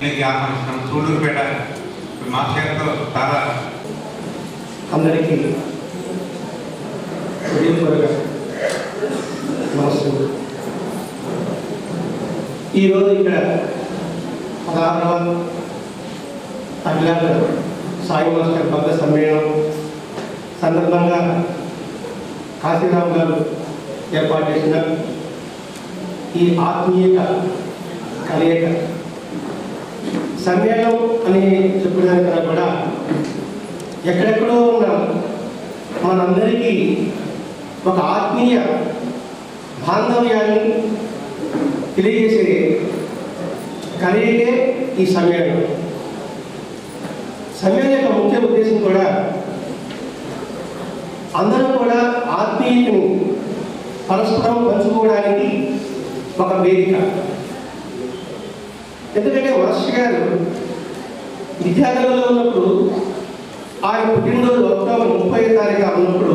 ఆహ్వానిస్తున్నాం సూళ్ళూరుపేట మాస్టర్ చాలా అందరికీ హృదయపూర్వక నమస్కారం. ఈరోజు ఇక్కడ పదహారవ అఖిలాంధ్ర సాయి మాస్టర్ భక్త సమ్మేళనం సందర్భంగా కాశీరామ్ గారు ఏర్పాటు చేసిన ఈ ఆత్మీయత కలయిక సమ్మేళనం అని చెప్పడానికన్నా కూడా. ఎక్కడెక్కడో ఉన్న. మనందరికీ ఒక ఆత్మీయ బాంధవ్యాన్ని తెలియజేసే కలిగే ఈ సమ్మేళనం సమ్మేళనం యొక్క ముఖ్య ఉద్దేశం కూడా అందరూ కూడా ఆత్మీయతను పరస్పరం పంచుకోవడానికి ఒక వేదిక. ఎందుకంటే మాస్టర్ గారు విద్యార్థులలో ఉన్నప్పుడు ఆయన పుట్టినరోజు అక్టోబర్ ముప్పై తారీఖు ఉన్నప్పుడు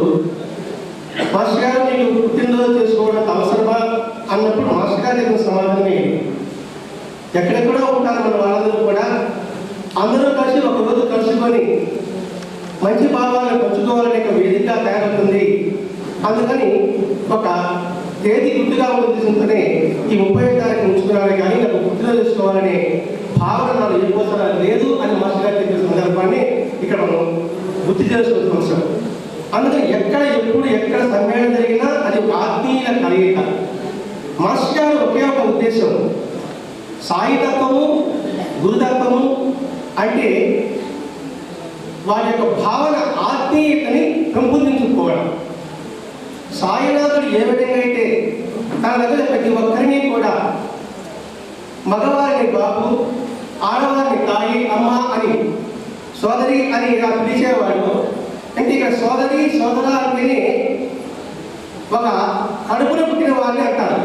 మాస్టర్ గారు నీకు పుట్టినరోజు చేసుకోవడం అవసరమా అన్నప్పుడు మాస్టర్ గారు చెప్పిన సమాధానం ఏంటి? ఎక్కడెక్కడో ఉంటారు మన వాళ్ళందరూ కూడా అందరూ కలిసి ఒకరోజు కలుసుకొని మంచి భావాలను పంచుకోవాలనే ఒక వేదిక తయారవుతుంది అందుకని ఒక తేదీ గుర్తుగా ఉద్దేశంతోనే ఈ ముప్పై తారీఖు ఉంచుకున్నాను కానీ నాకు గుర్తులో చేసుకోవాలనే భావన నాకు ఎక్కువ లేదు అని మాస్టర్ గారు చెప్పిన సందర్భాన్ని ఇక్కడ మనం గుర్తు చేసుకుంటున్న అవసరం. అందుకని ఎక్కడ ఎప్పుడు ఎక్కడ సమ్మేళనం జరిగినా అది ఆత్మీయ కలయిక. మాస్టర్ గారు ఒకే ఒక ఉద్దేశం. సాయితత్వము గురుతత్వము అంటే వారి యొక్క భావన ఆత్మీయతని పెంపొందించుకోవడం. సాయినాథుడు ఏ విధంగా అయితే తన దగ్గర ప్రతి ఒక్కరిని కూడా మగవారిని బాబు ఆడవారిని తాయి అమ్మ అని సోదరి అని ఇలా పిలిచేవాడు. అంటే ఇక్కడ సోదరి సోదర అంటేనే ఒక కడుపున పుట్టిన వారిని అంటారు.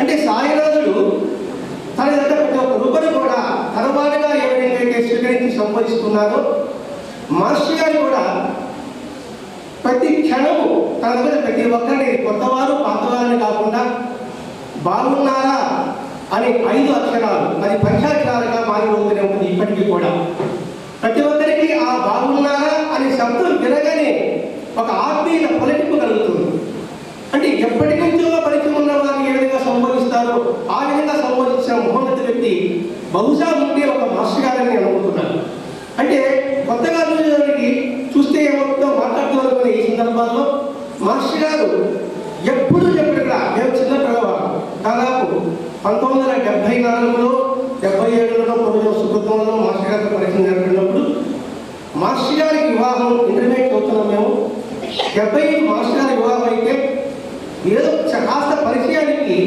అంటే సాయినాథుడు తన దగ్గర ప్రతి ఒక్క రూపని కూడా తరువాటుగా ఏ విధంగా అయితే స్వీకరించి సంపాదిస్తున్నారో మాస్టర్ గారు కూడా ప్రతి క్షణము తన దగ్గర ప్రతి ఒక్కరిని కొత్తవారు పాతవారిని కాకుండా బాగున్నారా అని ఐదు అక్షరాలు అది పంచాక్షరాలుగా మారిపోతూనే ఉంటుంది ఇప్పటికీ కూడా. ప్రతి ఒక్కరికి ఆ బాగున్నారా అనే శబ్దం వినగానే ఒక ఆత్మీయ పొలటింపు కలుగుతుంది. అంటే ఎప్పటి నుంచో పరిచయం ఉన్న వారిని ఏ విధంగా సంబోధిస్తారో ఆ విధంగా సంబోధించిన మహోన్నత వ్యక్తి బహుశా ఉంటే ఒక మాస్టర్ గారని నేను అనుకుంటున్నాను అంటే కొత్తగా చూసేవారికి చూస్తే ఏమవుతుందో మాట్లాడుతున్నారు ఈ సందర్భాల్లో మహర్షి గారు ఎప్పుడు చెప్పినట్లా మేము చిన్న పిల్లవాడు. దాదాపు పంతొమ్మిది వందల డెబ్బై నాలుగులో డెబ్బై ఏడులో పూర్వం సుబ్రతంలో మహర్షి గారితో పరిచయం జరిపినప్పుడు మహర్షి గారి వివాహం ఇంటర్మీడియట్ అవుతున్నాం మేము. డెబ్బై ఐదు మాస్టర్ గారి వివాహం అయితే ఏదో కాస్త పరిచయానికి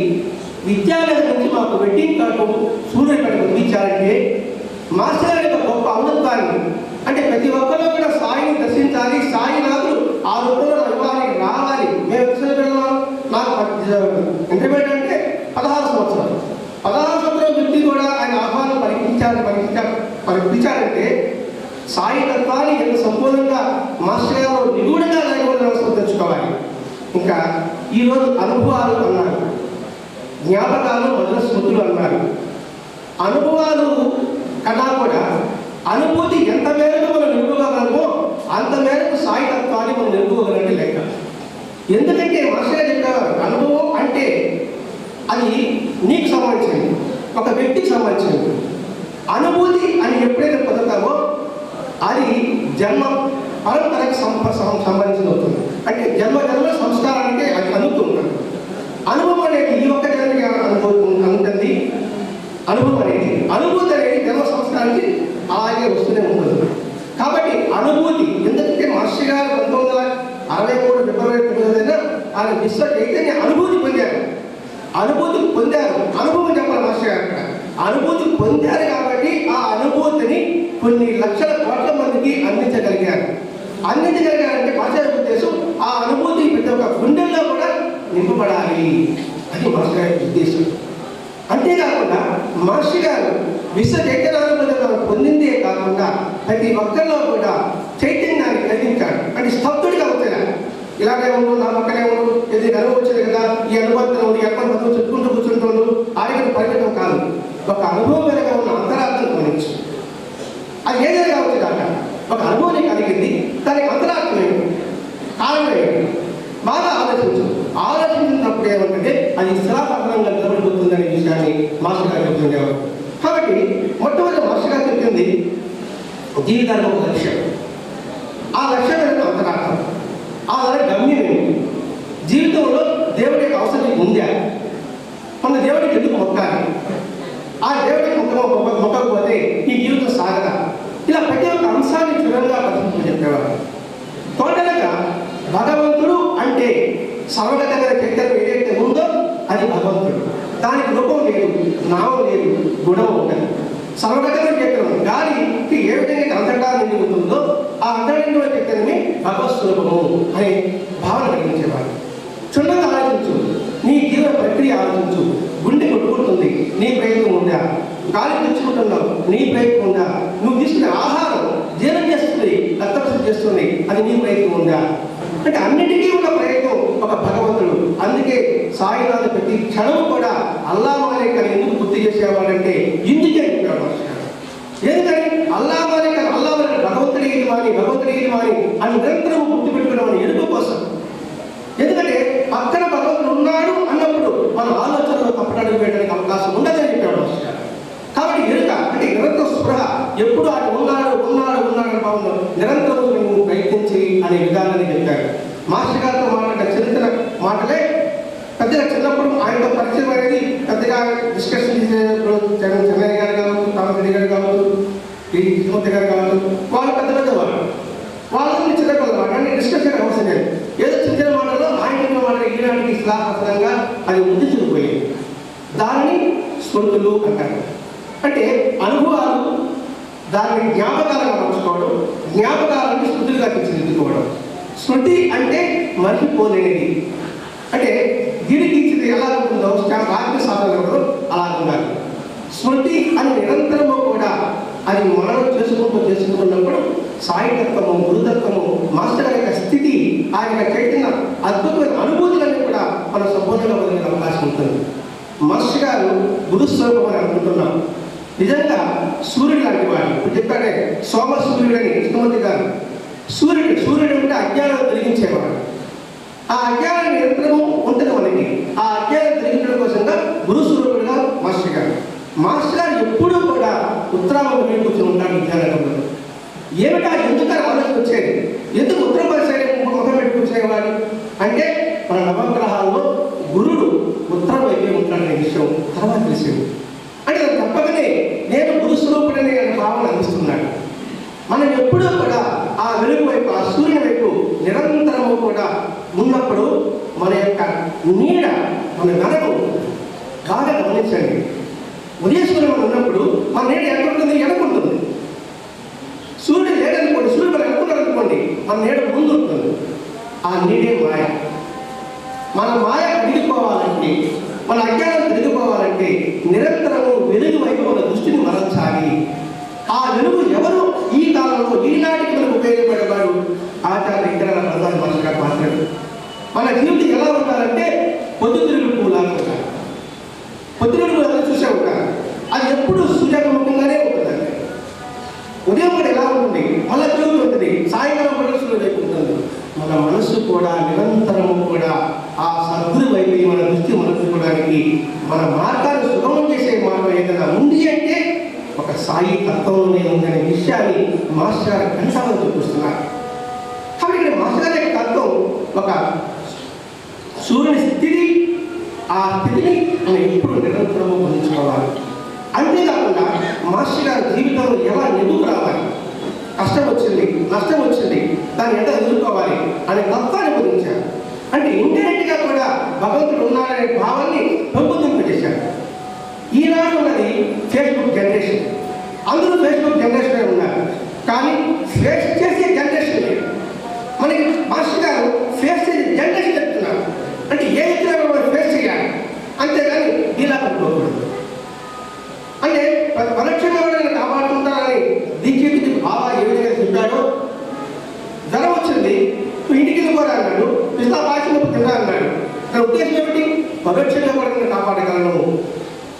విద్యాలయం నుంచి మాకు వెడ్డింగ్ కార్డు సూర్యుపేట పంపించారంటే మాస్టర్ గారి యొక్క గొప్ప ఔన్నత్వాన్ని అంటే ప్రతి ఒక్కరూ కూడా సాయిని దర్శించాలి సాయి నాథుడు ఆ రూపంలో నా వివాహానికి రావాలి మేము ఎక్కడ వెళ్ళాం నాకు ఇంటర్మీడియట్ అంటే పదహారు సంవత్సరాలు. పదహారు సంవత్సరాల వ్యక్తి కూడా ఆయన ఆహ్వానం పరిగణించాలని పరిగణించాలి పరిపించారంటే సాయి తత్వాన్ని ఎంత సంపూర్ణంగా మాస్టర్ గారు నిగూఢంగా లేకుండా తెచ్చుకోవాలి ఇంకా ఈరోజు అనుభవాలు అన్నారు. జ్ఞాపకాలు మధుర స్మృతులు అన్నారు. అనుభవాలు కన్నా కూడా అనుభూతి ఎంత మేరకు మనం నిలుపుకోగలమో అంత మేరకు సాయి తత్వాన్ని మనం నిలుపుకోగలంటే లెక్క. ఎందుకంటే మాస్టర్ గారు అనుభవం అంటే అది నీకు సంబంధించింది ఒక వ్యక్తికి సంబంధించింది అనుభూతి అని ఎప్పుడైతే పొందుతామో అది జన్మ పరంపరకు సంప- సంబంధించింది అవుతుంది. అంటే జన్మ జన్మ సంస్కారానికి అది అందుతుంటాడు అనుభవం అనేది ఈ ఒక్క జన్మకి అనుభవం ఉంటుంది. అనుభవం అనేది అనుభూతి అనేది జన్మ సంస్కారానికి అలాగే వస్తూనే ఉంటుంది. కాబట్టి అనుభూతి ఎందుకంటే మహర్షి గారు పంతొమ్మిది వందల అరవై మూడు ఫిబ్రవరి తొమ్మిదిన ఆయన విశ్వ చైతన్య అనుభూతి పొందారు అనుభూతి పొందారు అనుభవం చెప్పాలి మాస్టర్ గారు అక్కడ. అనుభూతి పొందారు కాబట్టి ఆ అనుభూతిని కొన్ని లక్షల కోట్ల మందికి అందించగలిగారు. అందించగలిగారంటే మాస్టర్ ఉద్దేశం ఆ అనుభూతి ప్రతి ఒక్క గుండెల్లో కూడా నింపబడాలి. అది మాస్టర్ గారి ఉద్దేశం. అంతేకాకుండా మహర్షి గారు విశ్వ చైతన్యాన్ని పొందిందే కాకుండా ప్రతి ఒక్కరిలో కూడా చైతన్యాన్ని కలిగించాడు. అంటే స్తబ్దుడిగా ఇలాగే ఉండు నా పక్కనే ఉండు. ఇది నెలవు వచ్చింది కదా ఈ అనుభవం ఉండు ఎక్కడ అనుభవం చెప్పుకుంటూ కూర్చుంటుండు ఆడికి పరిగెట్టడం కాదు. ఒక అనుభవం వెనక ఉన్న అంతరాత్మను గమనించు. అది ఏదైనా కావచ్చు కాక ఒక అనుభవం కలిగింది దానికి అంతరాత్మ ఏంటి కారణం ఏంటి బాగా ఆలోచించు. ఆలోచించినప్పుడు ఏమంటే అది శిలాపత్రంగా నిలబడిపోతుందనే విషయాన్ని మాస్టర్ గారు చెప్తుండేవారు. కాబట్టి మొట్టమొదటి మాస్టర్ గారు చెప్పింది జీవితానికి ఒక లక్ష్యం. ఆ లక్ష్యం దాని గమ్యం ఏంటి జీవితంలో దేవుడి యొక్క అవసరం ఉందా? మన దేవుడికి ఎందుకు మొక్కాలి? ఆ దేవుడికి మొక్క మొక్కకపోతే ఈ జీవితం సాగదా? ఇలా ప్రతి ఒక్క అంశాన్ని చురంగా పరిస్థితులు చెప్పేవారు. టోటల్గా భగవంతుడు అంటే సర్వగతంగా చైతన్యం ఏదైతే ఉందో అది భగవంతుడు. దానికి రూపం లేదు నామం లేదు గుణం ఉండదు సర్వగతంగా చైతన్యం గాలి ఏ విధంగా అంతటా నిండి ఉంటుందో ఆ అంతటా చైతన్యమే భగవత్స్వరూపము అనే భావన కలిగించేవారు క్షుణ్ణంగా ఆలోచించు. నీ జీవన ప్రక్రియ ఆలోచించు. గుండె కొట్టుకుంటుంది. నీ ప్రయత్నం ఉందా? గాలి తెచ్చుకుంటున్నావు. నీ ప్రయత్నం ఉందా? నువ్వు తీసుకునే ఆహారం జీర్ణం చేస్తుంది రక్తపరిశుద్ధి చేస్తుంది. అది నీ ప్రయత్నం ఉందా? అంటే అన్నిటికీ ఉన్న ప్రయత్నం ఒక భగవంతుడు. అందుకే సాయినాథ్ ప్రతి క్షణం కూడా అల్లా మాలిక్ ఎందుకు గుర్తు చేసేవాడంటే ఇందుకే చెప్పాడు మాస్టర్ గారు. ఎందుకని అల్లా వారి అని అల్లా వారి భగవంతుడికి ఇది మాని భగవంతుడి మాని అని నిరంతరం గుర్తుపెట్టుకున్నామని ఎందుకు కోసం? ఎందుకంటే పక్కన భగవంతుడు ఉన్నాడు అన్నప్పుడు మన ఆలోచనలో తప్పడానికి వేయడానికి అవకాశం ఉండదని చెప్పాడు కాబట్టి ఎరుక అంటే నిరంతర స్పృహ ఎప్పుడు అటు ఉన్నాడు ఉన్నాడు ఉన్నాడు అని భావన నిరంతరం మేము ప్రయత్నించి అనే విధానాన్ని చెప్పాడు. మాస్టర్ గారితో మాట్లాడే చరిత్ర మాటలే పెద్దగా చిన్నప్పుడు ఆయనతో పరిచయం అనేది పెద్దగా డిస్కషన్ చేసేటప్పుడు చెన్నై గారు కావచ్చు రామరెడ్డి గారు కావచ్చు ఈ కృష్ణమూర్తి గారు కావచ్చు వాళ్ళు పెద్ద పెద్ద వాళ్ళు వాళ్ళని చిన్న అంటే డిస్కషన్ అవసరం లేదు ఏదో చిన్న మాటలో ఆయన చెప్పిన మాటలు ఈనాటికి శ్లాఘంగా అది ముందు చూడిపోయింది దాన్ని స్మృతులు అంటారు. అంటే అనుభవాలు దాన్ని జ్ఞాపకాలుగా మార్చుకోవడం జ్ఞాపకాలను స్మృతులుగా తీర్చిదిద్దుకోవడం. స్మృతి అంటే మర్చిపోలేనిది. అంటే గిరి తీర్చిది ఎలా ఉంటుందో రాజ్య సాధనలో అలా ఉండాలి. స్మృతి అని నిరంతరము కూడా అది మనం చేసుకుంటూ చేసుకున్నప్పుడు సాయితత్వము గురుతత్వము మాస్టర్ యొక్క స్థితి ఆయన చైతన్య అద్భుతమైన అనుభూతులన్నీ కూడా మన సంపూర్ణంగా పొందే అవకాశం ఉంటుంది. మాస్టర్ గారు గురుస్వరూపం అని అనుకుంటున్నాం. నిజంగా సూర్యుడు లాంటి వాడు. ఇప్పుడు చెప్పాడే సోమ సూర్యుడు అని కృష్ణమూర్తి గారు. సూర్యుడు సూర్యుడు అంటే అజ్ఞానం తొలగించేవాడు. ఆ అజ్ఞానం నిరంతరము ఉంటుంది మనకి. ఆ అజ్ఞానం తొలగించడం కోసంగా గురు స్వరూపుడుగా మాస్టర్ గారు. మాస్టర్ గారు ఎప్పుడూ కూడా ఉత్తరాలు వెళ్ళి కూర్చొని ఉంటాను విద్యారంగంలో ఏమిటా? ఎందుకు మనసు వచ్చేది ఎందుకు ఉత్తర పరిసర ముఖం పెట్టి అంటే మన నవగ్రహాల్లో గురుడు ఉత్తరం వైపే ఉంటాడనే విషయం తర్వాత తెలిసింది. అంటే తప్పకనే నేను గురుస్వరూపుడనే భావన అందిస్తున్నాడు. మనం ఎప్పుడూ కూడా ఆ వెలుగు వైపు ఆ సూర్యుని వైపు నిరంతరము కూడా ఉన్నప్పుడు మన యొక్క నీడ మన వెనక బాగా గమనించండి. ఉదయేశ్వరం ఉన్నప్పుడు మన నీడ ఎక్కడ ఉంటుంది వెనక సూర్యుడు లేడనుకోండి సూర్యుడు మనం ఎక్కడ మన నీడ ముందు ఉంటుంది ఆ నీడే మాయ. మన మాయ తిరిగిపోవాలంటే మన అజ్ఞానం తిరిగిపోవాలంటే నిరంతరము వెలుగు వైపు మన దృష్టిని మరల్చాలి. ఆ వెలుగు ఎవరు? ఈ కాలంలో ఈనాటి మనకు ఉపయోగపడేవాడు ఆచార్య ఇతర ప్రధాన భాషగా మాట్లాడు మన జీవితం ఎలా ఉండాలంటే పొద్దుతిరుగుడు పూలాగా ఉండాలి పొద్దుతిరుగుడు ఎలా చూసే ఉంటారు అది ఎప్పుడు సూర్యముఖంగానే ఉంటుందండి ఉదయం కూడా ఎలా ఉంటుంది మళ్ళీ తిరుగుతూ ఉంటుంది సాయంకాలం కూడా సూర్యుడు వైపు ఉంటుంది మన మనస్సు కూడా నిరంతరము కూడా ఆ సద్గురు వైపు మన దృష్టి మనసుకోవడానికి మన మార్గాన్ని సుగమం చేసే మార్గం ఏదైనా ఉంది అంటే ఒక సాయి తత్వంలోనే ఉందనే విషయాన్ని మాస్టర్ గారు కంఠాలను చూపిస్తున్నారు కాబట్టి ఇక్కడ మాస్టర్ గారి యొక్క తత్వం ఒక సూర్యుని స్థితిని ఆ స్థితిని మనం ఎప్పుడు నిరంతరము గురించుకోవాలి అంతేకాకుండా మాస్టర్ గారి జీవితంలో ఎలా ఎదుగు రావాలి కష్టం వచ్చింది నష్టం వచ్చింది దాన్ని ఎంత ఎదుర్కోవాలి అనే తత్వాన్ని బోధించారు. అంటే ఇండైరెక్ట్గా కూడా భగవంతుడు ఉన్నాడనే భావాన్ని పెంపొందింపజేశారు ఈనాడు ఉన్నది ఫేస్బుక్ జనరేషన్ అందరూ ఫేస్బుక్ జనరేషన్ ఉన్నారు. కానీ ఫేస్ చేసే జనరేషన్ లేదు. మనకి మాస్టర్ గారు ఫేస్ చేసే జనరేషన్ చెప్తున్నారు. అంటే ఏ ఇతర ఫేస్ చేయాలి. అంతేగాని భవిష్యత్తు కూడా కాపాడగలను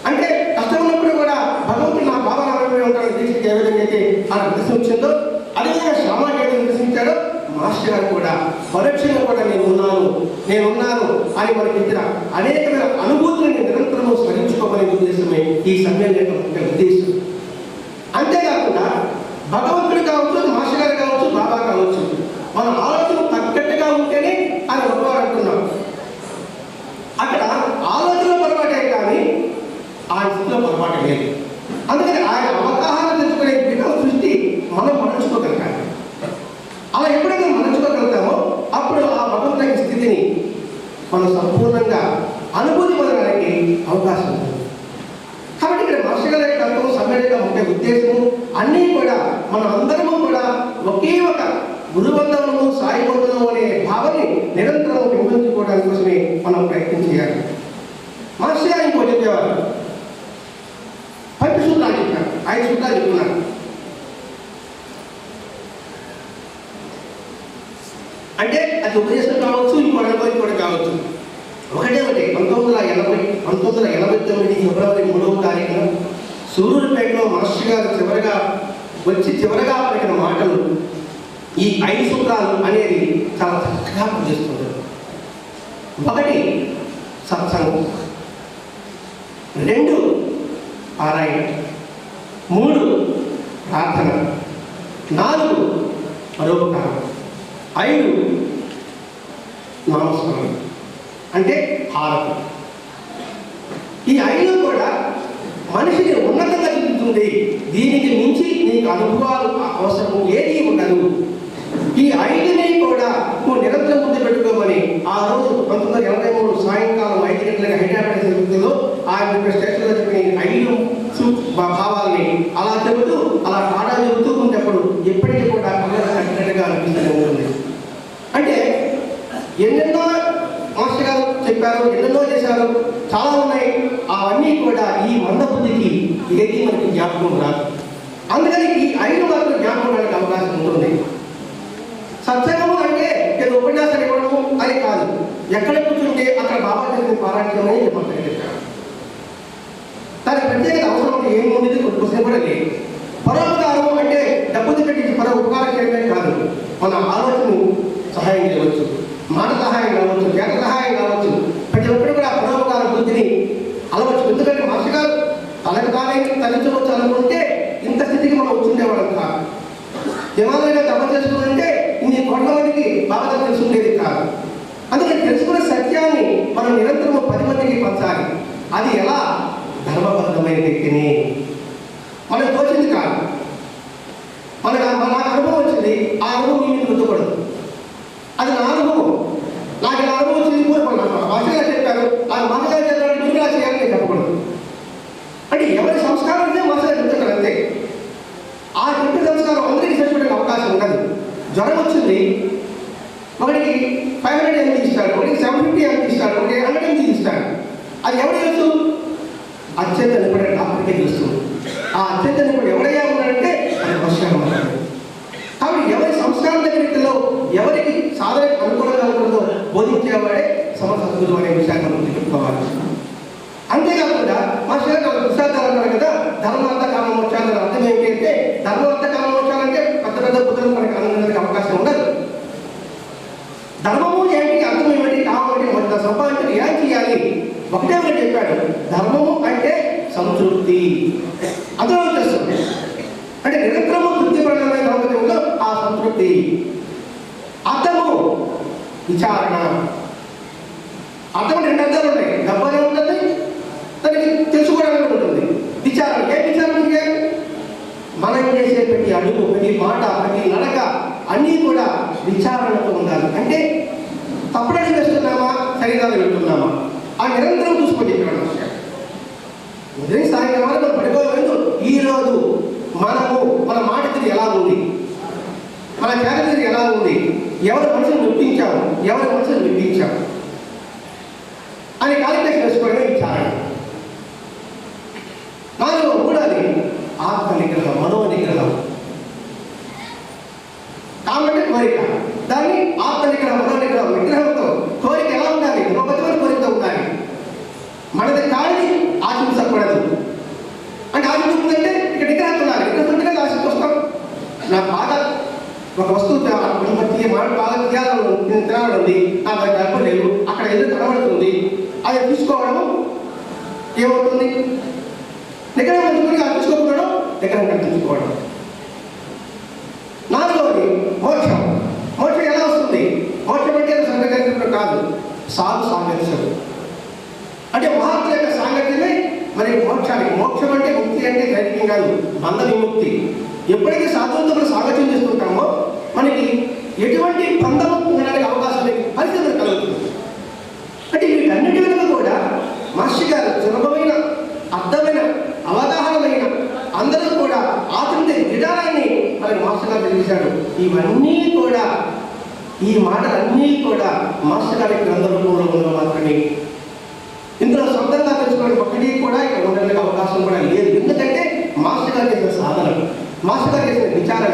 అంటే కష్టం ఉన్నప్పుడు కూడా భగవంతుడు నా బాధ ఆరోగ్యం ఉంటాడు దీక్షకి ఏ విధంగా అయితే ఆయన ప్రశ్నించిందో అదేవిధంగా శ్రామాచార్యుడు ప్రశ్నించాడో మాస్టర్ గారు కూడా పరోక్షంగా కూడా నేను ఉన్నాను నేను ఉన్నాను అని మనకి ఇచ్చిన అనేకమైన అనుభూతులను నిరంతరము స్మరించుకోమనే ఉద్దేశమే ఈ సమ్మేళన ఉద్దేశం. అలా ఎప్పుడైతే మరచుకోగలుగుతామో అప్పుడు ఆ భగవంతుని స్థితిని మనం సంపూర్ణంగా అనుభూతి పొందడానికి అవకాశం ఉంది. కాబట్టి ఇక్కడ మాస్టర్ గారి తత్వం సమ్మేళన ముఖ్య ఉద్దేశము అన్నీ కూడా మన అందరము కూడా ఒకే ఒక గురుబంధము సాయి బంధము అనే భావని నిరంతరం పెంపొందించుకోవడానికి కోసమే మనం ప్రయత్నం చేయాలి. మాస్టర్ గారు ఇంకో చెప్పేవారు పది సూత్రాలు చెప్పారు. ఐదు సూత్రాలు చెప్తున్నారు అంటే అది ఉపదేశం కావచ్చు ఇంకో అనుభవం ఒకటే ఒకటి పంతొమ్మిది వందల ఎనభై పంతొమ్మిది వందల ఎనభై తొమ్మిది ఫిబ్రవరి మూడవ తారీఖున సూరూరుపేటలో మాస్టర్ గారు చివరిగా వచ్చి చివరిగా పలికిన మాటలు ఈ ఐదు సూత్రాలు అనేది చాలా చక్కగా పనిచేస్తుంది ఒకటి సత్సంగం. రెండు పారాయణ. మూడు ప్రార్థన. నాలుగు పరోపకారం. ఐదు నామస్మరణ. అంటే హారతి. ఈ ఐదు కూడా మనిషిని ఉన్నత చూపుతుంది దీనికి మించి నీకు అనుభవాలు అవసరం ఏది ఉండదు. ఈ ఐదుని కూడా నువ్వు నిరంతరం ముందు పెట్టుకోమని ఆ రోజు పంతొమ్మిది వందల ఎనభై మూడు సాయంకాలం ఐదు గంటలకు హైదరాబాద్ జరుగుతుందో ఆ యొక్క స్టేషన్లో చెప్పిన ఐదు సు- భా- భావాల్ని అలా చెబుతూ అలా కాడా చెబుతూ ఉన్నప్పుడు ఎప్పటికీ కూడా కళ్ళకు కట్టినట్టుగా అనిపిస్తూనే ఉంటుంది అంటే ఎన్నెన్నో మాస్టర్ గారు చెప్పారు ఎన్నెన్నో చేశారు చాలా ఉన్నాయి అవన్నీ కూడా ఈ మందబుద్ధికి ఏది మనకి అందుకని ఈ ఐదు వరకు జ్ఞాపకం రావడానికి అవకాశం ఉంటుంది. సత్సంగము అంటే ఏదో ఉపన్యాసం ఇవ్వడం అని కాదు. ఎక్కడ కూర్చుంటే అక్కడ బాబా చెప్పిన పారాయణమే చెప్పారు. దానికి ప్రత్యేకత అవసరం ఏముంది ఏమి కూడా లేదు పరోపకారం అంటే డబ్బులు పెట్టి పర ఉపకారం చేయడమే కాదు. మన ఆలోచన సహాయం చేయవచ్చు. మాట సహాయం కావచ్చు చేత సహాయం కావచ్చు. ప్రతి ఒక్కరు కూడా పరోపకారం బుద్ధిని అలవచ్చు ఎందుకంటే మాస్టర్ గారు తనకు తానే తగ్గించవచ్చు అనుకుంటే ఇంత స్థితికి మనం వచ్చిండేవాళ్ళం కాదు. హిమాలయంలో తప చేసుకుంటే ఇన్ని కోట్ల బాగా తెలుసుండేది కాదు. అందుకని తెలుసుకునే సత్యాన్ని మనం నిరంతరం పది మందికి పంచాలి. అది ఎలా? ధర్మబద్ధమైన వ్యక్తిని. మనకు తోచింది కాదు మనకు మన నాకు అనుభవం వచ్చింది ఆ అనుభవం మీ మీద రుద్దకూడదు అది నా అనుభవం నాకు ఇలా అనుభవం వచ్చింది కోరుకున్నాను భాషగా చెప్పారు నాకు మామగారు చెప్పారు మీరు ఇలా చేయాలని నేను చెప్పకూడదు అంటే ఎవరి సంస్కారాన్ని మాసగా చెప్తున్నారు అంతే ఆ ఇంటి సంస్కారం అందరికీ చేసుకోవడానికి అవకాశం ఉండదు. జ్వరం వచ్చింది. ఒకటికి ఫైవ్ హండ్రెడ్ ఎంపీ ఇస్తాడు. ఒకటికి సెవెన్ ఫిఫ్టీ ఎంపీ ఇస్తాడు. ఒకటి హండ్రెడ్ ఎంపీ ఇస్తాడు. అది ఎవరు తెలుసు అత్యంత నిపుణుడు డాక్టర్కే తెలుస్తుంది ఆ అత్యంత నిపుణుడు ఎవడయ్యా ఉన్నాడంటే అది నమస్కారం అన్నాడు కాబట్టి ఎవరి సంస్కారం దగ్గరిలో ఎవరికి సాధన అనుకూలంగా ఉంటుందో బోధించేవాడే సమసద్గురు అనే విషయాన్ని మనం గుర్తుపెట్టుకోవాలి అంతేకాకుండా మాస్టర్ గారు నాలుగు పుస్తకాలు అన్నారు కదా ధర్మార్థ కామ మోక్షాలు అర్థం ఏంటి అంటే ధర్మార్థ కామ మోక్షాలంటే పెద్ద పెద్ద బుద్ధులు మనకి అందడానికి అవకాశం ఉండదు ధర్మము ఏంటి అర్థం ఏమిటి కామం ఏంటి న్యాయం చేయాలి. ఒకటే ఒకటి చెప్పాడు ధర్మము అంటే సంతృప్తి. అందులో వచ్చేస్తుంది అంటే నిరంతరము తృప్తిపడమైన ఉందో ఆ సంతృప్తి. అర్థము విచారణ. అర్థం రెండు అర్థాలు ఉన్నాయి. డబ్బనే ఉంటుంది దానికి తెలుసుకోవడానికి ఉంటుంది విచారణ. ఏ విచారణ చేయాలి మనం చేసే ప్రతి అడుగు ప్రతి మాట ప్రతి నడక అన్నీ కూడా విచారణతో ఉండాలి. అంటే తప్పుడని వేస్తున్నామా ఖరీదాలు వెళ్తున్నామా ఆ నిరంతరం చూసుకొని చెప్పాడు ఉదయం సాయంత్రం వరకు మనం పడిపోలేదు ఈ రోజు మనము మన మాట తీరు ఎలా ఉంది? మన చేత ఎలా ఉంది? ఎవరి మనసును నొప్పించాము ఎవరి మనసును నొప్పించాము అని కాలిక్యులేషన్ వేసుకోవడమే విచారణ నాలుగో మూడోది ఆత్మ నిగ్రహం మనో నిగ్రహం కాబట్టి కోరిక దాన్ని ఆత్మ నిగ్రహం మనో నిగ్రహం నిగ్రహంతో కోరిక ఎలా ఉండాలి గొప్పతమైన కోరికతో ఉండాలి మనది కాని ఆశించకూడదు అంటే ఆశించుకుందంటే ఇక్కడ నిగ్రహం ఉండాలి నిగ్రహం ఉంటేనే ఆశించి వస్తాం నాకు బాగా ఒక వస్తువు తేవాలి బట్టి మాట బాగా తీయాలని నేను తినాలని ఉంది నాకు అది డబ్బు లేవు అక్కడ ఏదో కనబడుతుంది అది తీసుకోవడం ఏమవుతుంది? నిగ్రహం ఉంచుకుని అది తీసుకోకపోవడం నిగ్రహం కల్పించుకోవడం నాలుగవది మోక్షం. మోక్షం ఎలా వస్తుంది? మోక్షం అంటే సంఘటన కాదు. సాధు సాంగత్యం అంటే మహాత్మ యొక్క సాంగత్యమే మరి మోక్షానికి. మోక్షం అంటే ముక్తి అంటే దైనికం కాదు బంధ విముక్తి. ఎప్పుడైతే సాధువులతో మనం సాంగత్యం చేసుకుంటామో మనకి ఎటువంటి బంధం ఉండడానికి అవకాశం లేని పరిస్థితులు కలుగుతుంది అంటే వీటన్నిటి వెనుక కూడా మాస్టర్ గారు సులభమైన అర్థమైన అవగాహనమైన అందరూ కూడా ఆచరించే విధానాన్ని మరి మాస్టర్ గారు తెలియజేశాడు ఇవన్నీ కూడా ఈ మాటలన్నీ కూడా మాస్టర్ గారి గ్రంథ రూపంలో ఉన్న మాత్రమే. ఇందులో సొంతంగా తెలుసుకోవడం ఒకటి కూడా ఇక్కడ ఉండడానికి అవకాశం కూడా లేదు. ఎందుకంటే మాస్టర్ గారు చేసిన సాధన మాస్టర్ గారు చేసిన విచారణ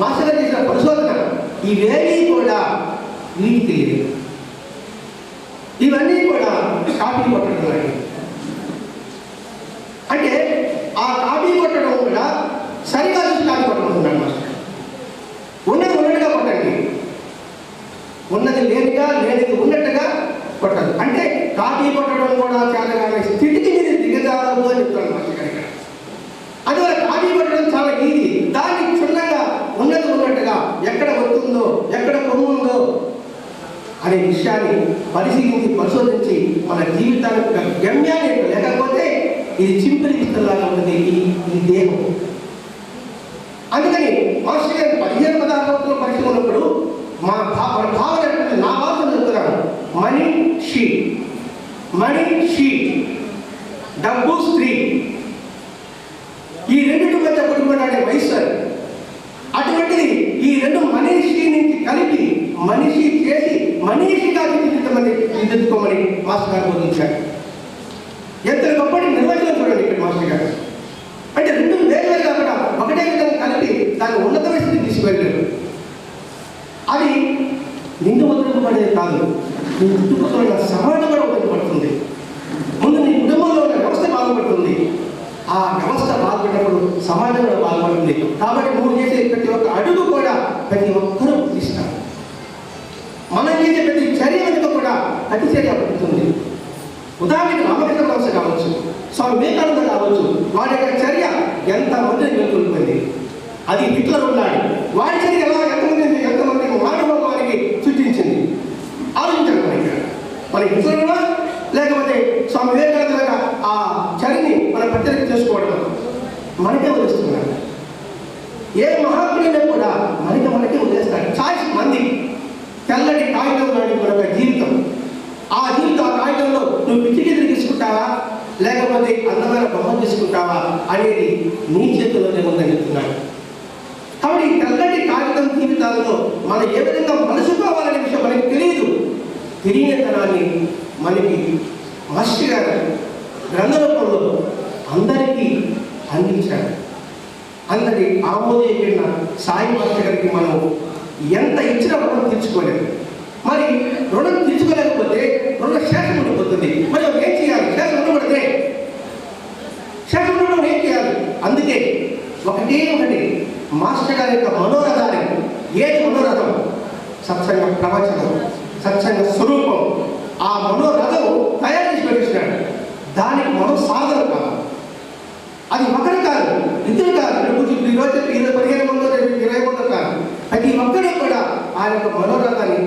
మాస్టర్ గారు చేసిన పరిశోధన ఇవేమీ కూడా వీటికి తెలియదు ఇవన్నీ కూడా కాపీ కొట్టడం లాంటివి అంటే ఆ కాపీ కొట్టడం కూడా సరిగా చూసి కాపీ కొట్టడం ఉన్నాడు మాస్టర్ ఉన్నది ఉన్నట్టుగా కొట్టండి ఉన్నది లేనిగా లేనిది ఉన్నట్టుగా కొట్టదు అంటే కాపీ కొట్టడం కూడా చేతగానే స్థితికి మీరు దిగజారదు అని చెప్తాను అది గారు కాపీ కొట్టడం చాలా ఈజీ. దాన్ని క్షుణ్ణంగా ఉన్నది ఉన్నట్టుగా ఎక్కడ వస్తుందో ఎక్కడ కొమ్ముందో అనే విషయాన్ని పరిశీలించి పరిశోధించి మన జీవితానికి గమ్యాన్ని లేకపోతే ఇది చింపిరి పిస్తల్లాగా ఉంటుంది ఈ దేహం అందుకని మాస్టర్ గారు పదిహేను పదార్థాలతో పరిచయం ఉన్నప్పుడు మా భా మన భావన ఏంటంటే నా భావన చెప్తున్నాను మనీ షీ మనీ షీ డబ్బు స్త్రీ ఈ రెండింటి మధ్య కొట్టుకున్నాడే వయసు అటువంటిది ఈ రెండు మనిషి నుంచి కలిపి మనిషి చేసి మనిషిగా తీర్చిదిద్దమని తీర్చుకోమని మాస్టర్ గారు బోధించారు ఎంత గొప్పటి నిర్వచనం చూడండి ఇక్కడ మాస్టర్ గారు అంటే రెండు వేరే కాకుండా ఒకటే విధంగా కలిపి దాన్ని ఉన్నతమైన స్థితికి తీసుకువెళ్ళారు అది నిన్ను వదిలిపడేది కాదు నీ చుట్టుపక్కల ఉన్న సమాజం కూడా వదిలిపడుతుంది ముందు నీ కుటుంబంలో ఉన్న వ్యవస్థ బాగుపడుతుంది. ఆ వ్యవస్థ బాగుపడినప్పుడు సమాజం కూడా బాగుపడుతుంది. కాబట్టి నువ్వు చేసే ప్రతి ఒక్క అడుగు కూడా ప్రతి ఒక్కరూ గుర్తిస్తారు మనం చేసే ప్రతి చర్య వెనుక కూడా అతిచర్య పడుతుంది. ఉదాహరణకు రామకృష్ణ స్వామి వివేకానంద కావచ్చు వాడి యొక్క చర్య ఎంత మందిని వెళ్తుంటుంది అది హిట్లర్ ఉన్నాడు. వాడి చర్య ఎలా? ఎంతమంది ఎంతమంది మానవ వారికి సృష్టించింది. ఆలోచించండి మరి మరి హిట్లర్ లేకపోతే స్వామి వివేకానంద యొక్క ఆ చర్యని మనం ప్రత్యేక చేసుకోవడం మనకే వదిలిస్తున్నాడు ఏ మహాత్ముడైనా కూడా మనకి మనకే వదిలేస్తాడు చాయిస్ మంది. తెల్లటి కాగితం లాంటి మన జీవితం. ఆ జీవితం అనేది నీ చేతుల్లోనే ఉందని చెప్తున్నాడు కాబట్టి ఈ తెల్లటి కాగితం జీవితాల్లో మనం ఏ విధంగా మలుచుకోవాలనే విషయం మనకి తెలియదు తెలియనితనాన్ని మనకి మాస్టర్ గారు గ్రంథరూపంలో అందరికీ అందించాడు అందరి ఆమోదయోగ్యమైన సాయి మాస్టర్ గారికి మనం ఎంత ఇచ్చినా రుణం తీర్చుకోలేదు. మరి రుణం తీర్చుకోలేకపోతే రుణ శేషం ఉండిపోతుంది. మరి ఏం చేయాలి? శేషం ఉండబడితే శేషం ఉండడం ఏం చేయాలి అందుకే ఒకటే ఒకటి మాస్టర్ గారి యొక్క మనోరథాన్ని ఏది మనోరథం? సత్సంగ ప్రవచనం సత్సంగ స్వరూపం. ఆ మనోరథం తయారు చేసి పెట్టించినాడు. దానికి మనం సాధన కాదు. అది ఒకరు కాదు ఇద్దరు కాదు. ఇప్పుడు ఈ రోజు ఇరవై పదిహేను మంది రేపు ఇరవై మంది కాదు ప్రతి ఒక్కరు కూడా ఆ యొక్క మనోరథాన్ని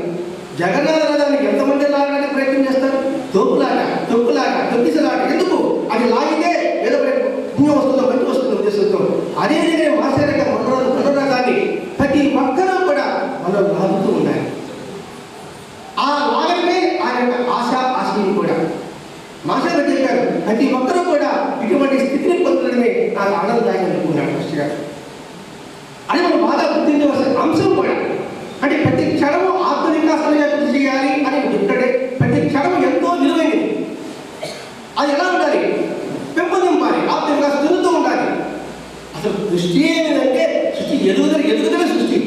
జగన్నాథ రథానికి ఎంతమంది లాగడానికి ప్రయత్నం చేస్తారు? తోపులాట తొక్కులాట తొక్కిసలాట ఎందుకు అది లాగితే ఏదో రేపు పుణ్యం వస్తుందో మంచి వస్తుందో ఉద్దేశంతో అదే విధంగా మాస్టర్ యొక్క మనోరథ మనోరథాన్ని ప్రతి ఒక్కరూ కూడా మనం లాగుతూ ఉండాలి ఆ లాగడమే ఆయన యొక్క ఆశ ఆశయం కూడా మాస్టర్ గారు చెప్పారు ప్రతి ఒక్కరూ కూడా ఇటువంటి స్థితిని పొందడమే నాకు ఆనందదాయకం అనుకున్నాడు మాస్టర్ గారు అది మనం బాగా గుర్తించవలసిన అంశం కూడా అంటే ప్రతి క్షణము ఆత్మ వికాసంగా కృషి చేయాలి అని చెప్తాడే ప్రతి క్షణం ఎంతో విలువైనది అది ఎలా ఉండాలి పెంపొందింపాలి ఆత్మ వికాసం చెందుతూ ఉండాలి అసలు సృష్టి ఏమిటంటే సృష్టి ఎదుగుదల ఎదుగుదల సృష్టి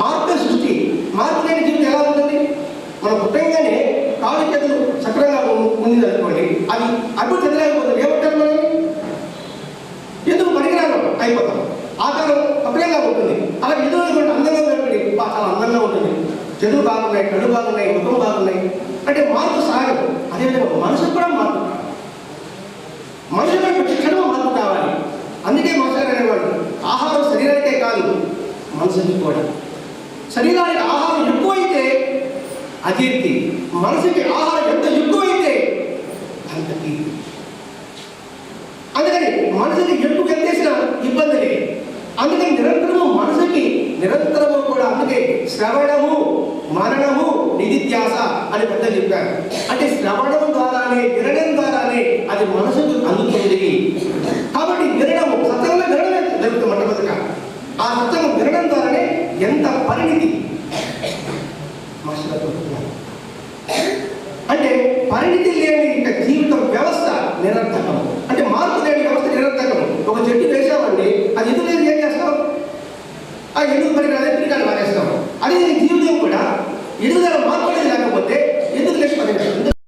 మార్పు సృష్టి మార్పు లేని జీవితం ఎలా ఉంటుంది మనం పుట్టంగానే కాలు చేతులు సక్రంగా ఉండింది అనుకోండి అది అభివృద్ధి చెందలేకపోతుంది ఏమంటారు మనం? ఎందుకు పనికిరాను అయిపోతాం. ఆకారం వక్రంగా ఉంటుంది. అలాగే ఉంటుంది. చదువు బాగున్నాయి కళ్ళు బాగున్నాయి ముఖం బాగున్నాయి. అంటే మార్పు సాగదు. అదేవిధంగా మనసు కూడా మార్పు మనుషుల మనుషులకు క్షణం మార్పు కావాలి. అందుకే మాస్టర్ అనేవాడు ఆహారం శరీరానికే కాదు మనసుకి కూడా. శరీరానికి ఆహారం ఎక్కువైతే అకీర్తి మనసుకి ఆహారం ఎంత ఎక్కువైతే అంత కీర్తి అందుకని మనసుకి ఎక్కువ ఎత్తేసిన ఇబ్బంది అందుకని నిరంతరము మనసుకి నిరంతరము కూడా అందుకే శ్రవణము మరణము నిధిధ్యాస అని పెద్ద చెప్పారు. అంటే శ్రవణం ద్వారానే వినడం ద్వారానే అది మనసుకు అందుతుంది. కాబట్టి వినడము సత్యంగా వినడమే జరుగుతుంది మొట్టమొదటిగా. ఆ సత్యం వినడం ద్వారానే ఎంత పరిణితి? మాస్టర్ పరిణితి లేని ఇంకా జీవిత వ్యవస్థ నిరర్థకం. అంటే మార్పు లేని వ్యవస్థ నిరర్థకం. ఒక చెట్టు వేసామండి అది ఎందుకు లేదు? ఏం చేస్తాం? ఆ ఎందుకు మరి